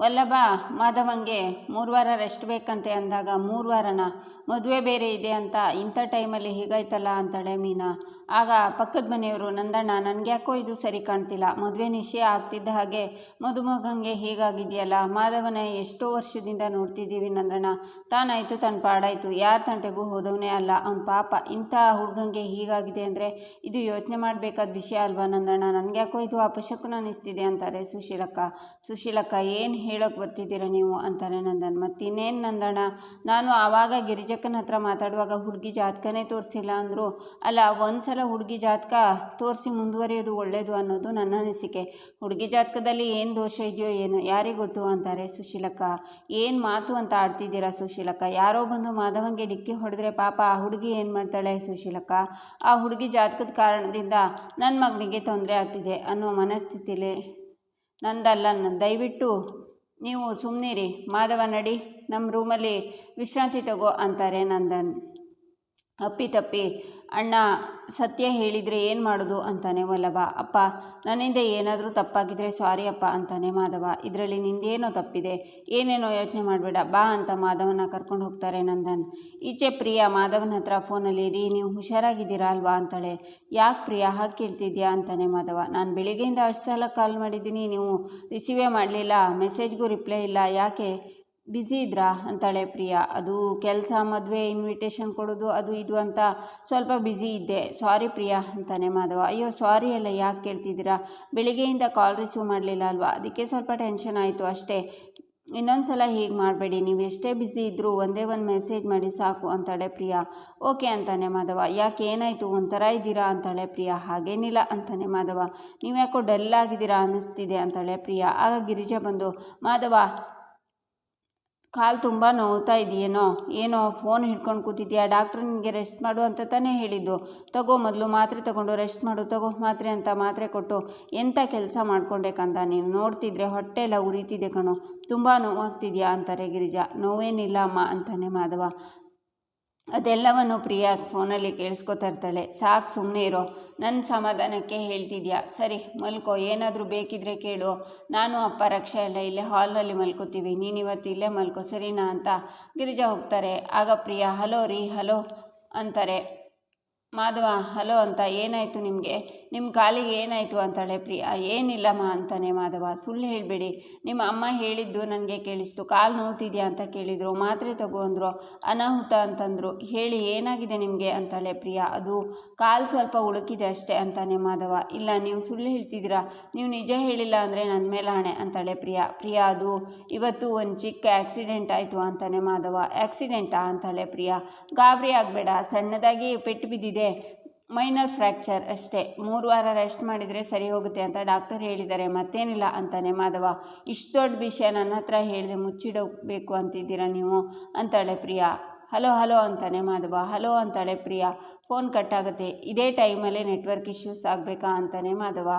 ವಲ್ಲಭ, ಮಾಧವಂಗೆ ಮೂರು ವಾರ ರೆಸ್ಟ್ ಬೇಕಂತೆ ಅಂದಾಗ ಮೂರು ವಾರನ ಮದುವೆ ಬೇರೆ ಇದೆ ಅಂತ ಇಂಥ ಟೈಮಲ್ಲಿ ಹೀಗಾಯ್ತಲ್ಲ ಅಂತಾಳೆ ಮೀನಾ. ಆಗ ಪಕ್ಕದ ಮನೆಯವರು, ನಂದಣ್ಣ ನನಗೆ ಯಾಕೋ ಇದು ಸರಿ ಕಾಣ್ತಿಲ್ಲ. ಮದುವೆ ನಿಶ್ಚಯ ಆಗ್ತಿದ್ದ ಹಾಗೆ ಮದುಮಗಂಗೆ ಹೀಗಾಗಿದೆಯಲ್ಲ. ಮಾಧವನ ಎಷ್ಟೋ ವರ್ಷದಿಂದ ನೋಡ್ತಿದ್ದೀವಿ ನಂದಣ್ಣ. ತಾನಾಯಿತು ತನ್ನ ಪಾಡಾಯಿತು. ಯಾರ ತಂಟೆಗೂ ಹೋದವನೇ ಅಲ್ಲ. ಅವ್ನ ಪಾಪ ಇಂಥ ಹುಡುಗಂಗೆ ಹೀಗಾಗಿದೆ ಅಂದರೆ ಇದು ಯೋಚನೆ ಮಾಡಬೇಕಾದ ವಿಷಯ ಅಲ್ವಾ ನಂದಣ್ಣ? ನನಗೆ ಯಾಕೋ ಇದು ಅಪಶಕುನ ಅನ್ನಿಸ್ತಿದೆ ಅಂತಾರೆ ಸುಶೀಲಕ್ಕ. ಸುಶೀಲಕ್ಕ, ಏನು ಹೇಳೋಕೆ ಬರ್ತಿದ್ದೀರ ನೀವು ಅಂತಾರೆ ನಂದನ್. ಮತ್ತಿನ್ನೇನು ನಂದಣ್ಣ, ನಾನು ಆವಾಗ ಗಿರಿಜಕ್ಕನ ಹತ್ರ ಮಾತಾಡುವಾಗ ಹುಡುಗಿ ಜಾತಕನೇ ತೋರಿಸಿಲ್ಲ ಅಂದರು, ಅಲ್ಲ ಒಂದು ಸಲ ಹುಡುಗಿ ಜಾತಕ ತೋರಿಸಿ ಮುಂದುವರಿಯೋದು ಒಳ್ಳೆಯದು ಅನ್ನೋದು ನನ್ನ ಅನಿಸಿಕೆ. ಹುಡುಗಿ ಜಾತಕದಲ್ಲಿ ಏನು ದೋಷ ಇದೆಯೋ ಏನು, ಯಾರಿಗೆ ಗೊತ್ತು ಅಂತಾರೆ ಸುಶೀಲಕ್ಕ. ಏನು ಮಾತು ಅಂತ ಆಡ್ತಿದ್ದೀರಾ ಸುಶೀಲಕ್ಕ? ಯಾರೋ ಬಂದು ಮಾಧವಂಗೆ ಡಿಕ್ಕಿ ಹೊಡೆದ್ರೆ ಪಾಪ ಆ ಹುಡುಗಿ ಏನು ಮಾಡ್ತಾಳೆ ಸುಶೀಲಕ್ಕ? ಆ ಹುಡುಗಿ ಜಾತಕದ ಕಾರಣದಿಂದ ನನ್ನ ಮಗನಿಗೆ ತೊಂದರೆ ಆಗ್ತಿದೆ ಅನ್ನೋ ಮನಸ್ಥಿತಿಲಿ ನಂದಲ್ಲ ನನ್ನ ದಯವಿಟ್ಟು ನೀವು ಸುಮ್ಮನಿರಿ ಮಾಧವ ನಡಿ ನಮ್ಮ ರೂಮಲ್ಲಿ ವಿಶ್ರಾಂತಿ ತಗೋ ಅಂತಾರೆ ನಂದನ್. ಅಪ್ಪಿ ತಪ್ಪಿ ಅಣ್ಣ, ಸತ್ಯ ಹೇಳಿದರೆ ಏನು ಮಾಡೋದು? ಅಂತಾನೆ ವಲ್ಲಭ. ಅಪ್ಪ, ನನ್ನಿಂದ ಏನಾದರೂ ತಪ್ಪಾಗಿದ್ರೆ ಸಾರಿ ಅಪ್ಪ, ಅಂತಾನೆ ಮಾಧವ. ಇದರಲ್ಲಿ ನಿಂದೇನೋ ತಪ್ಪಿದೆ. ಏನೇನೋ ಯೋಚನೆ ಮಾಡಬೇಡ. ಬಾ ಅಂತ ಮಾಧವನ ಕರ್ಕೊಂಡು ಹೋಗ್ತಾರೆ ನಂದನ್. ಈಚೆ ಪ್ರಿಯಾ ಮಾಧವನ ಹತ್ರ ಫೋನಲ್ಲಿ ರೀ, ನೀವು ಹುಷಾರಾಗಿದ್ದೀರಾ ಅಲ್ವಾ? ಅಂತಾಳೆ. ಯಾಕೆ ಪ್ರಿಯಾ, ಹಾಗೆ ಕೇಳ್ತಿದ್ಯಾ? ಅಂತಾನೆ ಮಾಧವ. ನಾನು ಬೆಳಿಗ್ಗೆಯಿಂದ ಅಷ್ಟು ಸಲ ಕಾಲ್ ಮಾಡಿದ್ದೀನಿ, ನೀವು ರಿಸೀವೇ ಮಾಡಲಿಲ್ಲ. ಮೆಸೇಜ್ಗೂ ರಿಪ್ಲೈ ಇಲ್ಲ. ಯಾಕೆ? ಬ್ಯುಸಿ ಇದ್ರಾ ಅಂತಾಳೆ ಪ್ರಿಯಾ. ಅದು ಕೆಲಸ, ಮದುವೆ ಇನ್ವಿಟೇಷನ್ ಕೊಡೋದು, ಅದು ಇದು ಅಂತ ಸ್ವಲ್ಪ ಬ್ಯುಸಿ ಇದ್ದೆ. ಸಾರಿ ಪ್ರಿಯಾ, ಅಂತಾನೆ ಮಾಧವ. ಅಯ್ಯೋ ಸಾರಿ ಅಲ್ಲ, ಯಾಕೆ ಕೇಳ್ತಿದ್ದೀರಾ? ಬೆಳಿಗ್ಗೆಯಿಂದ ಕಾಲ್ ರಿಸೀವ್ ಮಾಡಲಿಲ್ಲ ಅಲ್ವಾ? ಅದಕ್ಕೆ ಸ್ವಲ್ಪ ಟೆನ್ಷನ್ ಆಯಿತು ಅಷ್ಟೇ. ಇನ್ನೊಂದು ಸಲ ಹೀಗೆ ಮಾಡಬೇಡಿ. ನೀವು ಎಷ್ಟೇ ಬ್ಯುಸಿ ಇದ್ದರೂ ಒಂದೇ ಒಂದು ಮೆಸೇಜ್ ಮಾಡಿ ಸಾಕು, ಅಂತಾಳೆ ಪ್ರಿಯಾ. ಓಕೆ, ಅಂತಾನೆ ಮಾಧವ. ಯಾಕೆ, ಏನಾಯಿತು? ಒಂಥರ ಇದ್ದೀರಾ? ಅಂತಾಳೆ ಪ್ರಿಯಾ. ಹಾಗೇನಿಲ್ಲ, ಅಂತಾನೆ ಮಾಧವ. ನೀವು ಯಾಕೋ ಡಲ್ ಆಗಿದ್ದೀರಾ? ಅನ್ನಿಸ್ತಿದೆ ಅಂತಾಳೆ ಪ್ರಿಯಾ. ಆಗ ಗಿರಿಜಾ ಬಂದು, ಮಾಧವ ಕಾಲು ತುಂಬ ನೋವ್ತಾ ಇದೆಯೇನೋ? ಏನೋ ಫೋನ್ ಹಿಡ್ಕೊಂಡು ಕೂತಿದ್ಯಾ? ಡಾಕ್ಟ್ರು ನಿನಗೆ ರೆಸ್ಟ್ ಮಾಡು ಅಂತ ತಾನೇ ಹೇಳಿದ್ದು. ತಗೋ ಮೊದಲು ಮಾತ್ರೆ ತಗೊಂಡು ರೆಸ್ಟ್ ಮಾಡು, ತಗೋ ಮಾತ್ರೆ ಅಂತ ಮಾತ್ರೆ ಕೊಟ್ಟು ಎಂಥ ಕೆಲಸ ಮಾಡ್ಕೊಂಡೆ ಕಂದ ನೀನು? ನೋಡ್ತಿದ್ರೆ ಹೊಟ್ಟೆ ಎಲ್ಲ ಉರಿತಿದೆ ಕಣೋ. ತುಂಬ ನೋವಾಗ್ತಿದ್ಯಾ ಅಂತಾರೆ ಗಿರಿಜಾ. ನೋವೇನಿಲ್ಲ ಅಮ್ಮ ಅಂತಾನೆ ಮಾಧವ. ಅದೆಲ್ಲವನ್ನು ಪ್ರಿಯಾ ಫೋನಲ್ಲಿ ಕೇಳಿಸ್ಕೊತಾ ಇರ್ತಾಳೆ. ಸಾಕು ಸುಮ್ಮನೆ ಇರೋ. ನನ್ನ ಸಮಾಧಾನಕ್ಕೆ ಹೇಳ್ತಿದ್ಯಾ? ಸರಿ, ಮಲ್ಕೋ. ಏನಾದರೂ ಬೇಕಿದ್ರೆ ಕೇಳು. ನಾನು ಅಪ್ಪ ರಕ್ಷೆ ಎಲ್ಲ ಇಲ್ಲೇ ಹಾಲ್ನಲ್ಲಿ ಮಲ್ಕೋತೀವಿ. ನೀನು ಇವತ್ತು ಇಲ್ಲೇ ಮಲ್ಕೋ. ಸರಿನಾ ಅಂತ ಗಿರಿಜಾ ಹೋಗ್ತಾರೆ. ಆಗ ಪ್ರಿಯಾ, ಹಲೋ ರೀ, ಹಲೋ ಅಂತಾರೆ. ಮಾಧವ, ಹಲೋ ಅಂತ ಏನಾಯಿತು ನಿಮಗೆ? ನಿಮ್ಮ ಕಾಲಿಗೆ ಏನಾಯಿತು ಅಂತಾಳೆ, ಪ್ರಿಯಾ, ಏನಿಲ್ಲಮ್ಮ ಅಂತಾನೆ ಮಾಧವ. ಸುಳ್ಳು ಹೇಳಬೇಡಿ. ನಿಮ್ಮ ಅಮ್ಮ ಹೇಳಿದ್ದು ನನಗೆ ಕೇಳಿಸ್ತು. ಕಾಲು ನೋವ್ತಿದ್ಯಾ ಅಂತ ಕೇಳಿದರು. ಮಾತ್ರೆ ತಗೋ ಅಂದರು. ಅನಾಹುತ ಅಂತಂದರು. ಹೇಳಿ, ಏನಾಗಿದೆ ನಿಮಗೆ? ಅಂತಾಳೆ, ಪ್ರಿಯಾ, ಅದು ಕಾಲು ಸ್ವಲ್ಪ ಉಳುಕಿದೆ ಅಷ್ಟೇ, ಅಂತಾನೆ ಮಾಧವ. ಇಲ್ಲ, ನೀವು ಸುಳ್ಳು ಹೇಳ್ತಿದ್ದೀರಾ? ನೀವು ನಿಜ ಹೇಳಿಲ್ಲ ಅಂದರೆ ನನ್ನ ಮೇಲೆ ಹಣೆ ಅಂತಾಳೆ, ಪ್ರಿಯಾ ಪ್ರಿಯಾ, ಅದು ಇವತ್ತು ಒಂದು ಚಿಕ್ಕ ಆ್ಯಕ್ಸಿಡೆಂಟ್ ಆಯಿತು, ಅಂತಾನೆ ಮಾಧವ. ಆ್ಯಕ್ಸಿಡೆಂಟಾ ಅಂತಾಳೆ, ಪ್ರಿಯಾ, ಗಾಬರಿ ಆಗಬೇಡ. ಸಣ್ಣದಾಗಿ ಪೆಟ್ಟು ಬಿದ್ದಿದೆ. ಮೈನರ್ ಫ್ರ್ಯಾಕ್ಚರ್ ಅಷ್ಟೇ. ಮೂರು ವಾರ ರೆಸ್ಟ್ ಮಾಡಿದರೆ ಸರಿ ಹೋಗುತ್ತೆ ಅಂತ ಡಾಕ್ಟರ್ ಹೇಳಿದ್ದಾರೆ. ಮತ್ತೇನಿಲ್ಲ ಅಂತಾನೆ ಮಾಧವ. ಇಷ್ಟು ದೊಡ್ಡ ವಿಷಯ ನನ್ನ ಹತ್ರ ಹೇಳಿದೆ ಮುಚ್ಚಿಡಬೇಕು ಅಂತಿದ್ದೀರಾ ನೀವು? ಅಂತಾಳೆ ಪ್ರಿಯಾ. ಹಲೋ ಹಲೋ ಅಂತಾನೆ ಮಾಧವ. ಹಲೋ ಅಂತಾಳೆ ಪ್ರಿಯಾ. ಫೋನ್ ಕಟ್ಟಾಗುತ್ತೆ ಇದೇ ಟೈಮಲ್ಲೇ ನೆಟ್ವರ್ಕ್ ಇಶ್ಯೂಸ್ ಆಗಬೇಕಾ ಅಂತಾನೆ ಮಾಧವ.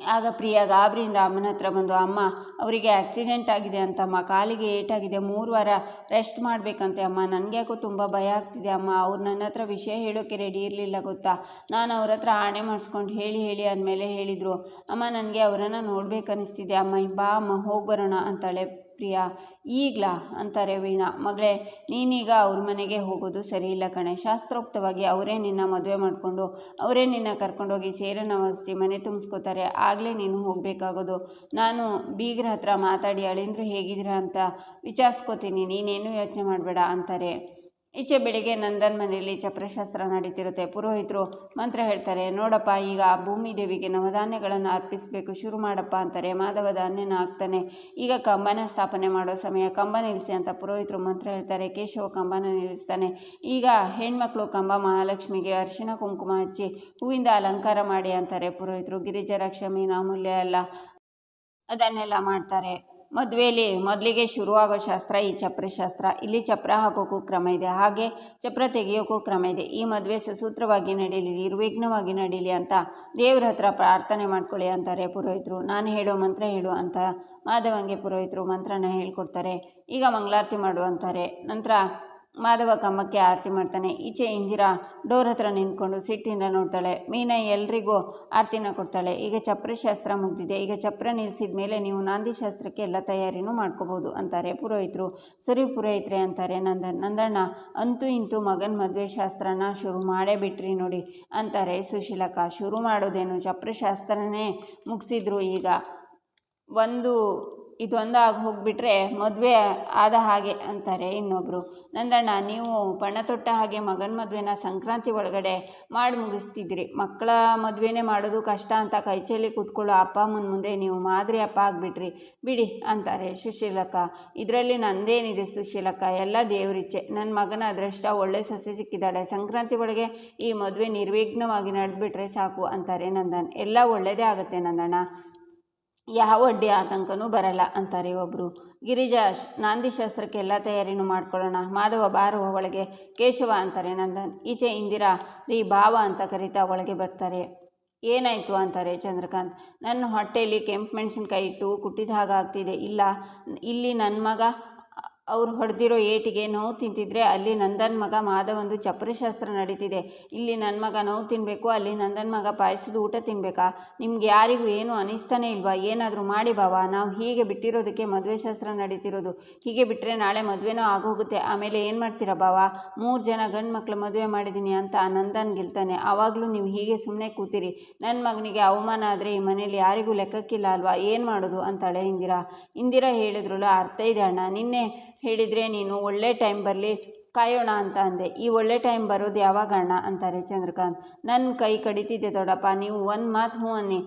ಆಗ ಪ್ರಿಯಾ ಗಾಬರಿಯಿಂದ ಅಮ್ಮನ ಹತ್ರ ಬಂದು, ಅಮ್ಮ, ಅವರಿಗೆ ಆಕ್ಸಿಡೆಂಟ್ ಆಗಿದೆ ಅಂತಮ್ಮ, ಕಾಲಿಗೆ ಏಟಾಗಿದೆ, ಮೂರು ವಾರ ರೆಸ್ಟ್ ಮಾಡಬೇಕಂತೆ ಅಮ್ಮ ನನಗೆ ಯಾಕೋ ತುಂಬ ಭಯ ಆಗ್ತಿದೆ ಅಮ್ಮ, ಅವ್ರು ನನ್ನ ಹತ್ರ ವಿಷಯ ಹೇಳೋಕ್ಕೆ ರೆಡಿ ಇರಲಿಲ್ಲ ಗೊತ್ತಾ? ನಾನು ಅವ್ರ ಹತ್ರ ಆಣೆ ಮಾಡಿಸ್ಕೊಂಡು ಹೇಳಿ ಹೇಳಿ ಅಂದಮೇಲೆ ಹೇಳಿದರು, ಅಮ್ಮ, ನನಗೆ ಅವರನ್ನು ನೋಡಬೇಕನ್ನಿಸ್ತಿದೆ, ಅಮ್ಮ, ಬಾ ಅಮ್ಮ, ಹೋಗಿ ಬರೋಣ ಅಂತಾಳೆ. ಪ್ರಿಯಾ, ಈಗಲಾ? ಅಂತಾರೆ ವೀಣಾ. ಮಗಳೇ, ನೀನೀಗ ಅವ್ರ ಮನೆಗೆ ಹೋಗೋದು ಸರಿಯಿಲ್ಲ ಕಣೆ. ಶಾಸ್ತ್ರೋಕ್ತವಾಗಿ ಅವರೇ ನಿನ್ನ ಮದುವೆ ಮಾಡಿಕೊಂಡು, ಅವರೇ ನಿನ್ನ ಕರ್ಕೊಂಡೋಗಿ ಸೇರನ ವಹಿಸಿ ಮನೆ ತುಂಬಿಸ್ಕೋತಾರೆ. ಆಗಲೇ ನೀನು ಹೋಗಬೇಕಾಗೋದು. ನಾನು ಬೀಗ್ರ ಹತ್ರ ಮಾತಾಡಿ ಅಳಿಂದ್ರು ಹೇಗಿದ್ದೀರಾ ಅಂತ ವಿಚಾರಿಸ್ಕೋತೀನಿ. ನೀನೇನು ಯೋಚನೆ ಮಾಡಬೇಡ, ಅಂತಾರೆ. ಈಚೆ ಬೆಳಿಗ್ಗೆ ನಂದನ್ ಮನೆಯಲ್ಲಿ ಚಪ್ರಶಾಸ್ತ್ರ ನಡೀತಿರುತ್ತೆ. ಪುರೋಹಿತರು ಮಂತ್ರ ಹೇಳ್ತಾರೆ, ನೋಡಪ್ಪ, ಈಗ ಆ ಭೂಮಿ ದೇವಿಗೆ ನವಧಾನ್ಯಗಳನ್ನು ಅರ್ಪಿಸಬೇಕು, ಶುರು ಮಾಡಪ್ಪ ಅಂತಾರೆ. ಮಾಧವ ಧಾನ್ಯನ ಹಾಕ್ತಾನೆ ಈಗ ಕಂಬನ ಸ್ಥಾಪನೆ ಮಾಡೋ ಸಮಯ. ಕಂಬ ನಿಲ್ಲಿಸಿ ಅಂತ ಪುರೋಹಿತರು ಮಂತ್ರ ಹೇಳ್ತಾರೆ. ಕೇಶವ ಕಂಬನ ನಿಲ್ಲಿಸ್ತಾನೆ. ಈಗ ಹೆಣ್ಮಕ್ಳು ಕಂಬ ಮಹಾಲಕ್ಷ್ಮಿಗೆ ಅರಿಶಿನ ಕುಂಕುಮ ಹಚ್ಚಿ ಹೂವಿಂದ ಅಲಂಕಾರ ಮಾಡಿ ಅಂತಾರೆ ಪುರೋಹಿತರು. ಗಿರಿಜರ ಕ್ಷಮಿ ಅಮೂಲ್ಯ ಅಲ್ಲ ಅದನ್ನೆಲ್ಲ ಮಾಡ್ತಾರೆ. ಮದುವೆಯಲ್ಲಿ ಮೊದಲಿಗೆ ಶುರುವಾಗೋ ಶಾಸ್ತ್ರ, ಈ ಚಪ್ರ ಶಾಸ್ತ್ರ, ಇಲ್ಲಿ ಚಪ್ರ ಹಾಕೋಕ್ಕೂ ಕ್ರಮ ಇದೆ, ಹಾಗೆ ಚಪ್ರ ತೆಗೆಯೋಕ್ಕೂ ಕ್ರಮ ಇದೆ. ಈ ಮದುವೆ ಸುಸೂತ್ರವಾಗಿ ನಡೀಲಿ, ನಿರ್ವಿಘ್ನವಾಗಿ ನಡೀಲಿ ಅಂತ ದೇವ್ರ ಹತ್ರ ಪ್ರಾರ್ಥನೆ ಮಾಡ್ಕೊಳ್ಳಿ ಅಂತಾರೆ ಪುರೋಹಿತರು. ನಾನು ಹೇಳೋ ಮಂತ್ರ ಹೇಳು ಅಂತ ಮಾಧವಂಗೆ ಪುರೋಹಿತರು ಮಂತ್ರನ ಹೇಳ್ಕೊಡ್ತಾರೆ. ಈಗ ಮಂಗಳಾರತಿ ಮಾಡು ಅಂತಾರೆ. ನಂತರ ಮಾಧವ ಕಮ್ಮಕ್ಕೆ ಆರತಿ ಮಾಡ್ತಾನೆ. ಈಚೆ ಇಂದಿರಾ ಡೋರ್ ಹತ್ರ ನಿಂತ್ಕೊಂಡು ಸಿಟ್ಟಿಂದ ನೋಡ್ತಾಳೆ. ಮೀನಾ ಎಲ್ರಿಗೂ ಆರತಿನ ಕೊಡ್ತಾಳೆ. ಈಗ ಚಪ್ರ ಶಾಸ್ತ್ರ ಮುಗ್ದಿದೆ. ಈಗ ಚಪ್ರ ನಿಲ್ಲಿಸಿದ ಮೇಲೆ ನೀವು ನಾಂದಿ ಶಾಸ್ತ್ರಕ್ಕೆ ಎಲ್ಲ ತಯಾರಿನೂ ಮಾಡ್ಕೋಬೋದು ಅಂತಾರೆ ಪುರೋಹಿತರು. ಸರಿ ಪುರೋಹಿತ್ರೆ ಅಂತಾರೆ ನಂದನ್ ನಂದಣ್ಣ, ಅಂತೂ ಇಂತೂ ಮಗನ ಮದುವೆ ಶಾಸ್ತ್ರನ ಶುರು ಮಾಡೇ ಬಿಟ್ರಿ ನೋಡಿ ಅಂತಾರೆ ಸುಶೀಲಕ್ಕ. ಶುರು ಮಾಡೋದೇನು? ಚಪ್ರ ಶಾಸ್ತ್ರನೇ ಮುಗಿಸಿದ್ರು ಈಗ. ಒಂದು ಇದೊಂದು ಆಗಿ ಹೋಗಿಬಿಟ್ರೆ ಮದುವೆ ಆದ ಹಾಗೆ ಅಂತಾರೆ ಇನ್ನೊಬ್ಬರು ನಂದಣ್ಣ, ನೀವು ಬಣ್ಣ ತೊಟ್ಟ ಹಾಗೆ ಮಗನ ಮದುವೆನ ಸಂಕ್ರಾಂತಿ ಒಳಗಡೆ ಮಾಡಿ ಮುಗಿಸ್ತಿದ್ರಿ. ಮಕ್ಕಳ ಮದುವೆನೇ ಮಾಡೋದು ಕಷ್ಟ ಅಂತ ಕೈಚೇಲಿ ಕೂತ್ಕೊಳ್ಳೋ ಅಪ್ಪ ಅಮ್ಮನ ಮುಂದೆ ನೀವು ಮಾದರಿ ಅಪ್ಪ ಆಗಿಬಿಟ್ರಿ. ಬಿಡಿ ಅಂತಾರೆ ಸುಶೀಲಕ್ಕ. ಇದರಲ್ಲಿ ನಂದೇನಿದೆ ಸುಶೀಲಕ್ಕ? ಎಲ್ಲ ದೇವರಿಚ್ಛೆ ನನ್ನ ಮಗನ ಅದೃಷ್ಟ ಒಳ್ಳೆ ಸೊಸೆ ಸಿಕ್ಕಿದ್ದಾಳೆ. ಸಂಕ್ರಾಂತಿ ಒಳಗೆ ಈ ಮದುವೆ ನಿರ್ವಿಘ್ನವಾಗಿ ನಡೆದ್ಬಿಟ್ರೆ ಸಾಕು ಅಂತಾರೆ ನಂದನ್. ಎಲ್ಲ ಒಳ್ಳೆಯದೇ ಆಗುತ್ತೆ ನಂದಣ್ಣ. ಯಾವ ಅಡ್ಡಿ ಆತಂಕನೂ ಬರಲ್ಲ ಅಂತಾರೆ ಒಬ್ಬರು ಗಿರಿಜಾ ನಾಂದಿ ಶಾಸ್ತ್ರಕ್ಕೆ ಎಲ್ಲ ತಯಾರಿನೂ ಮಾಡ್ಕೊಳ್ಳೋಣ. ಮಾಧವ ಬಾರುವ ಒಳಗೆ ಕೇಶವ ಅಂತಾರೆ ನಂದನ್. ಈಚೆ ಇಂದಿರಾ, ರೀ ಭಾವ ಅಂತ ಕರೀತಾ ಒಳಗೆ ಬರ್ತಾರೆ. ಏನಾಯಿತು ಅಂತಾರೆ ಚಂದ್ರಕಾಂತ್. ನನ್ನ ಹೊಟ್ಟೆಯಲ್ಲಿ ಕೆಂಪು ಮೆಣಸಿನ್ಕಾಯಿ ಇಟ್ಟು ಕುಟ್ಟಿದ ಹಾಗಾಗ್ತಿದೆ. ಇಲ್ಲ, ಇಲ್ಲಿ ನನ್ನ ಮಗ ಅವ್ರು ಹೊಡೆದಿರೋ ಏಟಿಗೆ ನೋವು ತಿಂತಿದ್ರೆ ಅಲ್ಲಿ ನಂದನ್ ಮಗ ಮಾಧವಂದು ಚಪ್ರಶಾಸ್ತ್ರ ನಡೀತಿದೆ. ಇಲ್ಲಿ ನನ್ನ ಮಗ ನೋವು ತಿನ್ನಬೇಕು ಅಲ್ಲಿ ನಂದನ್ ಮಗ ಪಾಯಸದ ಊಟ ತಿನ್ನಬೇಕಾ ನಿಮ್ಗೆ ಯಾರಿಗೂ ಏನು ಅನಿಸ್ತಾನೆ ಇಲ್ವಾ? ಏನಾದರೂ ಮಾಡಿ ಬಾವ, ನಾವು ಹೀಗೆ ಬಿಟ್ಟಿರೋದಕ್ಕೆ ಮದುವೆ ಶಾಸ್ತ್ರ ನಡೀತಿರೋದು. ಹೀಗೆ ಬಿಟ್ಟರೆ ನಾಳೆ ಮದುವೆನೂ ಆಗೋಗುತ್ತೆ. ಆಮೇಲೆ ಏನು ಮಾಡ್ತೀರಾ ಬಾವ? ಮೂರು ಜನ ಗಂಡು ಮಕ್ಳು ಮದುವೆ ಮಾಡಿದ್ದೀನಿ ಅಂತ ನಂದನ್ ಗೆಲ್ತಾನೆ. ಆವಾಗಲೂ ನೀವು ಹೀಗೆ ಸುಮ್ಮನೆ ಕೂತಿರಿ. ನನ್ನ ಮಗನಿಗೆ ಅವಮಾನ ಆದರೆ ಈ ಮನೇಲಿ ಯಾರಿಗೂ ಲೆಕ್ಕಕ್ಕಿಲ್ಲ ಅಲ್ವಾ? ಏನು ಮಾಡೋದು? ಅಂತಾಳೆ ಇಂದಿರಾ. ಇಂದಿರಾ ಹೇಳಿದ್ರಲ್ಲ, ಅರ್ಥ ಇದೆ ಅಣ್ಣ. ನಿನ್ನೆ ಹೇಳಿದರೆ ನೀನು ಒಳ್ಳೆ ಟೈಮ್ ಬರಲಿ, ಕಾಯೋಣ ಅಂತ ಅಂದೆ. ಈ ಒಳ್ಳೆ ಟೈಮ್ ಬರೋದು ಯಾವಾಗ ಅಣ್ಣ? ಅಂತಾರೆ ಚಂದ್ರಕಾಂತ್. ನನ್ನ ಕೈ ಕಡಿತಿದ್ದೆ ದೊಡ್ಡಪ್ಪ, ನೀವು ಒಂದು ಮಾತು ಹ್ಞೂ ಅನ್ನಿ.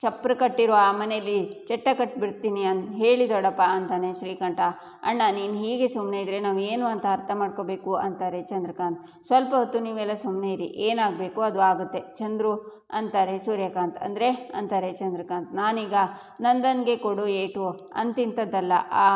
ಚಪ್ರ ಕಟ್ಟಿರೋ ಆ ಮನೇಲಿ ಚಟ್ಟ ಕಟ್ಬಿಡ್ತೀನಿ ಅಂತ ಹೇಳಿ ದೊಡ್ಡಪ್ಪ ಅಂತಾನೆ ಶ್ರೀಕಂಠ. ಅಣ್ಣ, ನೀನು ಹೀಗೆ ಸುಮ್ಮನೆ ಇದ್ದರೆ ನಾವು ಏನು ಅಂತ ಅರ್ಥ ಮಾಡ್ಕೋಬೇಕು? ಅಂತಾರೆ ಚಂದ್ರಕಾಂತ್. ಸ್ವಲ್ಪ ಹೊತ್ತು ನೀವೆಲ್ಲ ಸುಮ್ಮನೆ ಇರಿ, ಏನಾಗಬೇಕು ಅದು ಆಗುತ್ತೆ. ಚಂದ್ರು, ಅಂತಾರೆ ಸೂರ್ಯಕಾಂತ್. ಅಂದರೆ? ಅಂತಾರೆ ಚಂದ್ರಕಾಂತ್. ನಾನೀಗ ನಂದನ್ಗೆ ಕೊಡು ಏಟು, ಅಂತಿಂಥದ್ದಲ್ಲ. ಆ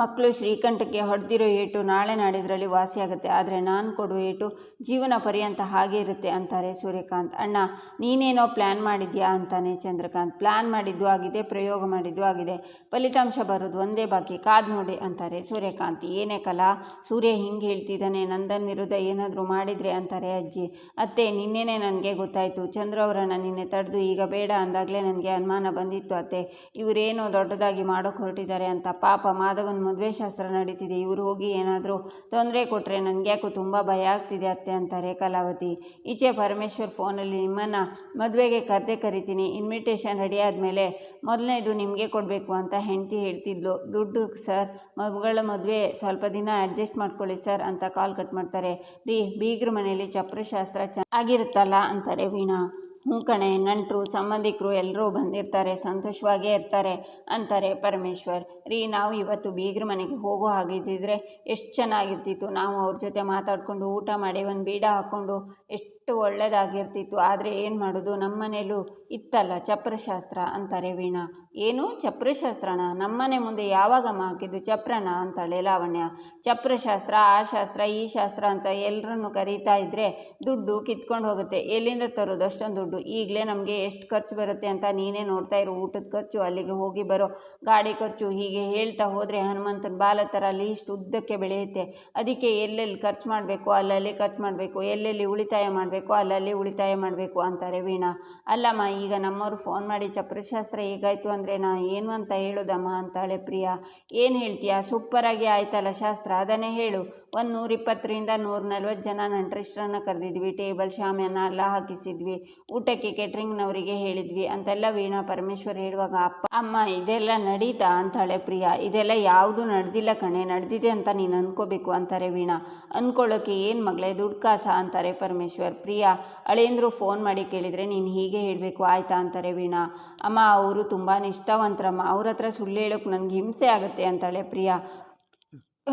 ಮಕ್ಕಳು ಶ್ರೀಕಂಠಕ್ಕೆ ಹೊಡೆದಿರೋ ಏಟು ನಾಳೆ ನಾಡಿದ್ರಲ್ಲಿ ವಾಸಿಯಾಗುತ್ತೆ. ಆದರೆ ನಾನು ಕೊಡುವ ಏಟು ಜೀವನ ಪರ್ಯಂತ ಹಾಗೆ ಇರುತ್ತೆ ಅಂತಾರೆ ಸೂರ್ಯಕಾಂತ್. ಅಣ್ಣ, ನೀನೇನೋ ಪ್ಲ್ಯಾನ್ ಮಾಡಿದ್ಯಾ ಅಂತಾನೆ ಚಂದ್ರಕಾಂತ್. ಪ್ಲ್ಯಾನ್ ಮಾಡಿದ್ದು ಆಗಿದೆ, ಪ್ರಯೋಗ ಮಾಡಿದ್ದು ಆಗಿದೆ. ಫಲಿತಾಂಶ ಬರೋದು ಒಂದೇ ಬಾಕಿ, ಕಾದ್ ನೋಡಿ ಅಂತಾರೆ ಸೂರ್ಯಕಾಂತ್. ಏನೇ ಕಲಾ, ಸೂರ್ಯ ಹಿಂಗೆ ಹೇಳ್ತಿದ್ದಾನೆ, ನಂದನ್ ವಿರುದ್ಧ ಏನಾದರೂ ಮಾಡಿದರೆ ಅಂತಾರೆ ಅಜ್ಜಿ. ಅತ್ತೆ, ನಿನ್ನೆನೇ ನನಗೆ ಗೊತ್ತಾಯಿತು. ಚಂದ್ರ ಅವರನ್ನು ನಿನ್ನೆ ತಡೆದು ಈಗ ಬೇಡ ಅಂದಾಗಲೇ ನನಗೆ ಅನುಮಾನ ಬಂದಿತ್ತು ಅತ್ತೆ. ಇವರೇನೋ ದೊಡ್ಡದಾಗಿ ಮಾಡೋಕೆ ಹೊರಟಿದ್ದಾರೆ ಅಂತ ಪಾಪ ಮಾಧವನ್ ಮದುವೆ ಶಾಸ್ತ್ರ ನಡೀತಿದೆ. ಇವರು ಹೋಗಿ ಏನಾದರೂ ತೊಂದರೆ ಕೊಟ್ಟರೆ ನನಗೆ ಯಾಕೋ ತುಂಬ ಭಯ ಆಗ್ತಿದೆ ಅತ್ತೆ ಅಂತಾರೆ ಕಲಾವತಿ. ಈಚೆ ಪರಮೇಶ್ವರ್ ಫೋನಲ್ಲಿ ನಿಮ್ಮನ್ನು ಮದುವೆಗೆ ಕರೆದೇ ಕರಿತೀನಿ. ಇನ್ವಿಟೇಷನ್ ರೆಡಿ ಆದಮೇಲೆ ಮೊದಲನೇದು ನಿಮಗೆ ಕೊಡಬೇಕು ಅಂತ ಹೆಂಡತಿ ಹೇಳ್ತಿದ್ಲು. ದುಡ್ಡು ಸರ್, ಮಗಳ ಮದುವೆ ಸ್ವಲ್ಪ ದಿನ ಅಡ್ಜಸ್ಟ್ ಮಾಡ್ಕೊಳ್ಳಿ ಸರ್ ಅಂತ ಕಾಲ್ ಕಟ್ ಮಾಡ್ತಾರೆ. ರೀ, ಬೀಗ್ರ ಮನೇಲಿ ಚಪ್ರಶಾಸ್ತ್ರ ಚೆನ್ನಾಗಿರುತ್ತಲ್ಲ ಅಂತಾರೆ ವೀಣಾ. ಹ್ಞೂ ಕಣೆ, ನಂಟರು, ಸಂಬಂಧಿಕರು ಎಲ್ಲರೂ ಬಂದಿರ್ತಾರೆ ಸಂತೋಷವಾಗೇ ಇರ್ತಾರೆ ಅಂತಾರೆ ಪರಮೇಶ್ವರ್. ರೀ, ನಾವು ಇವತ್ತು ಬೀಗ್ರ ಮನೆಗೆ ಹೋಗೋ ಹಾಗಿದ್ದಿದ್ರೆ ಎಷ್ಟು ಚೆನ್ನಾಗಿರ್ತಿತ್ತು. ನಾವು ಅವ್ರ ಜೊತೆ ಮಾತಾಡಿಕೊಂಡು ಊಟ ಮಾಡಿ ಒಂದು ಬೀಡ ಹಾಕ್ಕೊಂಡು ಎಷ್ಟು ಒಳ್ಳೆಯದಾಗಿರ್ತಿತ್ತು ಆದರೆ ಏನು ಮಾಡೋದು? ನಮ್ಮ ಮನೇಲೂ ಇತ್ತಲ್ಲ ಚಪ್ರಶಾಸ್ತ್ರ ಅಂತಾರೆ ವೀಣಾ. ಏನು? ಚಪ್ರಶಾಸ್ತ್ರನ? ನಮ್ಮನೆ ಮುಂದೆ ಯಾವಾಗಮ್ಮ ಹಾಕಿದ್ದು ಚಪ್ರನ ಅಂತಾಳೆ ಲಾವಣ್ಯ. ಚಪ್ರಶಾಸ್ತ್ರ, ಆ ಶಾಸ್ತ್ರ, ಈ ಶಾಸ್ತ್ರ ಅಂತ ಎಲ್ಲರನ್ನು ಕರೀತಾ ಇದ್ದರೆ ದುಡ್ಡು ಕಿತ್ಕೊಂಡು ಹೋಗುತ್ತೆ. ಎಲ್ಲಿಂದ ತರೋದು ಅಷ್ಟೊಂದು ದುಡ್ಡು? ಈಗಲೇ ನಮಗೆ ಎಷ್ಟು ಖರ್ಚು ಬರುತ್ತೆ ಅಂತ ನೀನೇ ನೋಡ್ತಾ ಇರೋ. ಊಟದ ಖರ್ಚು, ಅಲ್ಲಿಗೆ ಹೋಗಿ ಬರೋ ಗಾಡಿ ಖರ್ಚು, ಹೀಗೆ ಹೇಳ್ತಾ ಹೋದರೆ ಹನುಮಂತನ ಬಾಲ ಥರ ಲೀಸ್ಟ್ ಉದ್ದಕ್ಕೆ ಬೆಳೆಯುತ್ತೆ. ಅದಕ್ಕೆ ಎಲ್ಲೆಲ್ಲಿ ಖರ್ಚು ಮಾಡಬೇಕು? ಅಲ್ಲಲ್ಲಿ ಖರ್ಚು ಮಾಡಬೇಕು. ಎಲ್ಲೆಲ್ಲಿ ಉಳಿತಾಯ ಮಾಡಬೇಕು? ಅಲ್ಲಲ್ಲಿ ಉಳಿತಾಯ ಮಾಡಬೇಕು ಅಂತಾರೆ ವೀಣಾ. ಅಲ್ಲಮ್ಮ, ಈಗ ನಮ್ಮವರು ಫೋನ್ ಮಾಡಿ ಚಪ್ರಶಾಸ್ತ್ರ ಹೇಗಾಯಿತು ಅಂದರೆ ನಾ ಏನು ಅಂತ ಹೇಳೋದಮ್ಮ ಅಂತಾಳೆ ಪ್ರಿಯಾ. ಏನು ಹೇಳ್ತೀಯಾ? ಸೂಪರಾಗಿ ಆಯ್ತಲ್ಲ ಶಾಸ್ತ್ರ. ಅದನ್ನೇ ಹೇಳು. ಒಂದು ನೂರಿಪ್ಪತ್ತರಿಂದ ನೂರ ನಲ್ವತ್ತು ಜನ ನಂಟ್ರಿಸ್ಟ್ರನ್ನ ಕರೆದಿದ್ವಿ. ಟೇಬಲ್ ಶಾಮಿಯಾನ ಎಲ್ಲ ಹಾಕಿಸಿದ್ವಿ. ಊಟಕ್ಕೆ ಕೆಟ್ರಿಂಗ್ನವರಿಗೆ ಹೇಳಿದ್ವಿ ಅಂತೆಲ್ಲ ವೀಣಾ ಪರಮೇಶ್ವರ್ ಹೇಳುವಾಗ, ಅಪ್ಪ, ಅಮ್ಮ, ಇದೆಲ್ಲ ನಡೀತಾ? ಅಂತಾಳೆ ಪ್ರಿಯಾ. ಇದೆಲ್ಲ ಯಾವುದು ನಡೆದಿಲ್ಲ ಕಣೆ. ನಡೆದಿದೆ ಅಂತ ನೀನು ಅಂದ್ಕೋಬೇಕು ಅಂತಾರೆ ವೀಣಾ. ಅಂದ್ಕೊಳ್ಳೋಕೆ ಏನು ಮಗಳೇ, ದುಡ್ಡು ಕಾಸ? ಅಂತಾರೆ ಪರಮೇಶ್ವರ್. ಪ್ರಿಯಾ, ಅಳೇಂದ್ರು ಫೋನ್ ಮಾಡಿ ಕೇಳಿದರೆ ನೀನು ಹೀಗೆ ಹೇಳಬೇಕು, ಆಯ್ತಾ? ಅಂತಾರೆ ವೀಣಾ. ಅಮ್ಮ, ಅವರು ತುಂಬ ನಿಷ್ಠಾವಂತರಮ್ಮ, ಅವ್ರ ಹತ್ರ ಸುಳ್ಳು ಹೇಳೋಕೆ ನನಗೆ ಹಿಂಸೆ ಆಗುತ್ತೆ, ಅಂತಾಳೆ ಪ್ರಿಯಾ.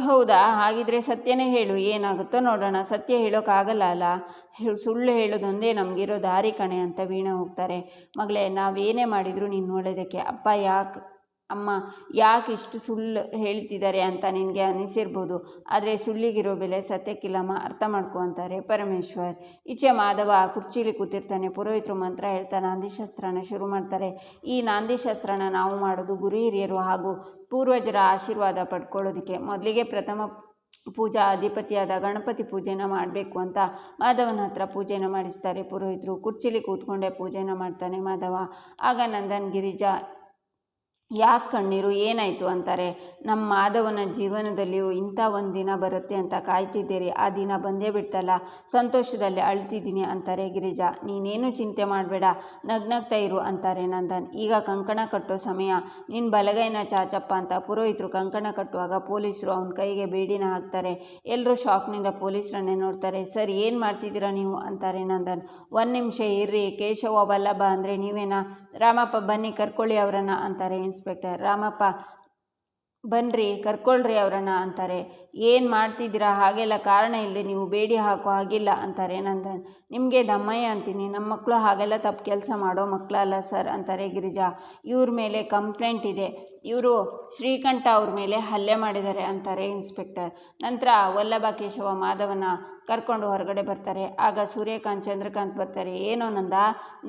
ಹೌದಾ? ಹಾಗಿದ್ರೆ ಸತ್ಯನೇ ಹೇಳು, ಏನಾಗುತ್ತೋ ನೋಡೋಣ. ಸತ್ಯ ಹೇಳೋಕ್ಕಾಗಲ್ಲ ಅಲ್ಲ? ಸುಳ್ಳು ಹೇಳೋದೊಂದೇ ನಮಗಿರೋ ದಾರಿ ಕಣೆ, ಅಂತ ವೀಣಾ ಹೋಗ್ತಾರೆ. ಮಗಳೇ ನಾವೇನೇ ಮಾಡಿದರೂ ನೀನು ನೋಡೋದಕ್ಕೆ, ಅಪ್ಪ ಯಾಕೆ ಅಮ್ಮ, ಯಾಕೆ ಇಷ್ಟು ಸುಳ್ಳು ಹೇಳ್ತಿದ್ದಾರೆ ಅಂತ ನಿನಗೆ ಅನಿಸಿರ್ಬೋದು. ಆದರೆ ಸುಳ್ಳಿಗಿರೋ ಬೆಲೆ ಸತ್ಯಕ್ಕಿಲ್ಲಮ್ಮ, ಅರ್ಥ ಮಾಡ್ಕೊ ಅಂತಾರೆ ಪರಮೇಶ್ವರ್. ಈಚೆ ಮಾಧವ ಕುರ್ಚೀಲಿ ಕೂತಿರ್ತಾನೆ, ಪುರೋಹಿತರು ಮಂತ್ರ ಹೇಳ್ತಾ ನಾಂದಿಶಾಸ್ತ್ರನ ಶುರು ಮಾಡ್ತಾರೆ. ಈ ನಾಂದಿಶಾಸ್ತ್ರನ ನಾವು ಮಾಡೋದು ಗುರು ಹಿರಿಯರು ಹಾಗೂ ಪೂರ್ವಜರ ಆಶೀರ್ವಾದ ಪಡ್ಕೊಳ್ಳೋದಕ್ಕೆ. ಮೊದಲಿಗೆ ಪ್ರಥಮ ಪೂಜಾ ಅಧಿಪತಿಯಾದ ಗಣಪತಿ ಪೂಜೆನ ಮಾಡಬೇಕು ಅಂತ ಮಾಧವನ ಹತ್ರ ಪೂಜೆನ ಮಾಡಿಸ್ತಾರೆ ಪುರೋಹಿತರು. ಕುರ್ಚಿಲಿ ಕೂತ್ಕೊಂಡೇ ಪೂಜೆನ ಮಾಡ್ತಾನೆ ಮಾಧವ. ಆಗ ನಂದನ್ ಗಿರಿಜಾ ಯಾಕೆ ಕಣ್ಣೀರು ಏನಾಯಿತು ಅಂತಾರೆ? ನಮ್ಮ ಮಾಧವನ ಜೀವನದಲ್ಲಿಯೂ ಇಂಥ ಒಂದು ದಿನ ಬರುತ್ತೆ ಅಂತ ಕಾಯ್ತಿದ್ದೀರಿ, ಆ ದಿನ ಬಂದೇ ಬಿಡ್ತಲ್ಲ, ಸಂತೋಷದಲ್ಲಿ ಅಳ್ತಿದ್ದೀನಿ ಅಂತಾರೆ ಗಿರಿಜಾ. ನೀನೇನು ಚಿಂತೆ ಮಾಡಬೇಡ, ನಗ್ನಗ್ತಾ ಇರು ಅಂತಾರೆ ನಂದನ್. ಈಗ ಕಂಕಣ ಕಟ್ಟೋ ಸಮಯ. ನಿನ್ನ ಬಲಗೈನ ಚಾಚಪ್ಪ ಅಂತ ಪುರೋಹಿತರು ಕಂಕಣ ಕಟ್ಟುವಾಗ ಪೊಲೀಸರು ಅವನ ಕೈಗೆ ಬೇಡಿನ ಹಾಕ್ತಾರೆ. ಎಲ್ಲರೂ ಶಾಕ್ನಿಂದ ಪೊಲೀಸರನ್ನೇ ನೋಡ್ತಾರೆ. ಸರ್, ಏನು ಮಾಡ್ತಿದ್ದೀರಾ ನೀವು? ಅಂತಾರೆ ನಂದನ್. ಒಂದು ನಿಮಿಷ ಇರ್ರಿ, ಕೇಶವ, ವಲ್ಲಭ ಅಂದರೆ ನೀವೇನಾ? ರಾಮಪ್ಪ, ಬನ್ನಿ, ಕರ್ಕೊಳ್ಳಿ ಅವರನ್ನು, ಅಂತಾರೆ ಇನ್ಸ್ಪೆಕ್ಟರ್, ರಾಮಪ್ಪ ಬನ್ನಿರಿ ಕರ್ಕೊಳ್ರಿ ಅವರನ್ನ ಅಂತಾರೆ. ಏನು ಮಾಡ್ತಿದ್ದೀರಾ? ಹಾಗೆಲ್ಲ ಕಾರಣ ಇಲ್ಲದೆ ನೀವು ಬೇಡಿ ಹಾಕೋ ಹಾಗಿಲ್ಲ ಅಂತಾರೆ ನಂದನ್. ನಿಮಗೆ ದಮ್ಮಯ್ಯ ಅಂತೀನಿ. ನಮ್ಮ ಮಕ್ಕಳು ಹಾಗೆಲ್ಲ ತಪ್ಪು ಕೆಲಸ ಮಾಡೋ ಮಕ್ಕಳಲ್ಲ ಸರ್ ಅಂತಾರೆ ಗಿರಿಜಾ. ಇವ್ರ ಮೇಲೆ ಕಂಪ್ಲೇಂಟ್ ಇದೆ. ಇವರು ಶ್ರೀಕಂಠ ಅವ್ರ ಮೇಲೆ ಹಲ್ಲೆ ಮಾಡಿದ್ದಾರೆ ಅಂತಾರೆ ಇನ್ಸ್ಪೆಕ್ಟರ್. ನಂತರ ವಲ್ಲಭ ಕೇಶವ ಮಾಧವನ ಕರ್ಕೊಂಡು ಹೊರಗಡೆ ಬರ್ತಾರೆ. ಆಗ ಸೂರ್ಯಕಾಂತ್, ಚಂದ್ರಕಾಂತ್ ಬರ್ತಾರೆ. ಏನೋ ನಂದ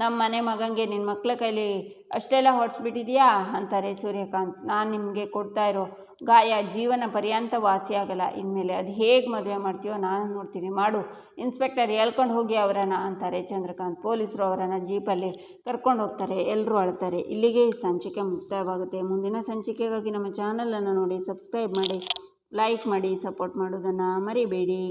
ನಮ್ಮ ಮನೆ ಮಗಂಗೆ ನಿನ್ನ ಮಕ್ಕಳ ಕೈಲಿ ಅಷ್ಟೆಲ್ಲ ಹೊಡ್ಸ್ಬಿಟ್ಟಿದ್ಯಾ? ಅಂತಾರೆ ಸೂರ್ಯಕಾಂತ್. ನಾನು ನಿಮಗೆ ಕೊಡ್ತಾ ಇರೋ ಗಾಯ ಜೀವನ ಪರ್ಯಂತ ವಾಸಿಯಾಗಲ್ಲ ಇನ್ಮೇಲೆ ಅದು ಹೇಗೆ ಮದುವೆ ಮಾಡ್ತೀಯೋ ನಾನು ನೋಡ್ತೀನಿ. ಮಾಡು, ಇನ್ಸ್ಪೆಕ್ಟರ್ ಹೇಳ್ಕೊಂಡು ಹೋಗಿ ಅವರನ್ನು, ಅಂತಾರೆ ಚಂದ್ರಕಾಂತ್. ಪೊಲೀಸರು ಅವರನ್ನು ಜೀಪಲ್ಲಿ ಕರ್ಕೊಂಡು ಹೋಗ್ತಾರೆ. ಎಲ್ಲರೂ ಅಳ್ತಾರೆ. ಇಲ್ಲಿಗೆ ಸಂಚಿಕೆ ಮುಕ್ತಾಯವಾಗುತ್ತೆ ಮುಂದಿನ ಸಂಚಿಕೆಗಾಗಿ ನಮ್ಮ ಚಾನಲನ್ನು ನೋಡಿ, ಸಬ್ಸ್ಕ್ರೈಬ್ ಮಾಡಿ, ಲೈಕ್ ಮಾಡಿ, ಸಪೋರ್ಟ್ ಮಾಡೋದನ್ನು ಮರಿಬೇಡಿ.